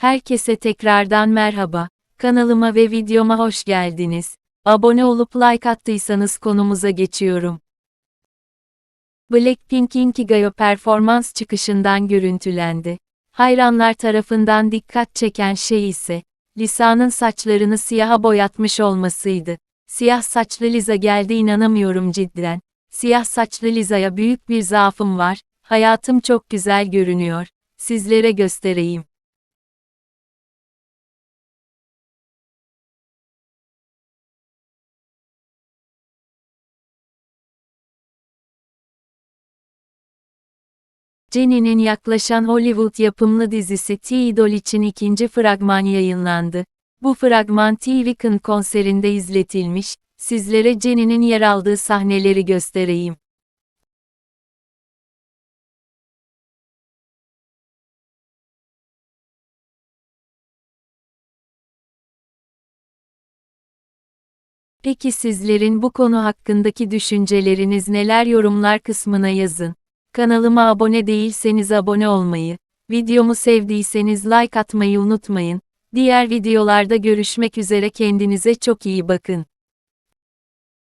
Herkese tekrardan merhaba. Kanalıma ve videoma hoş geldiniz. Abone olup like attıysanız konumuza geçiyorum. Blackpink'in Kigayo performans çıkışından görüntülendi. Hayranlar tarafından dikkat çeken şey ise, Lisa'nın saçlarını siyaha boyatmış olmasıydı. Siyah saçlı Liza geldi inanamıyorum cidden. Siyah saçlı Liza'ya büyük bir zaafım var. Hayatım çok güzel görünüyor. Sizlere göstereyim. Jenny'nin yaklaşan Hollywood yapımlı dizisi T-Idol için ikinci fragman yayınlandı. Bu fragman T-Weekend konserinde izletilmiş, sizlere Jenny'nin yer aldığı sahneleri göstereyim. Peki sizlerin bu konu hakkındaki düşünceleriniz neler yorumlar kısmına yazın. Kanalıma abone değilseniz abone olmayı, videomu sevdiyseniz like atmayı unutmayın. Diğer videolarda görüşmek üzere kendinize çok iyi bakın.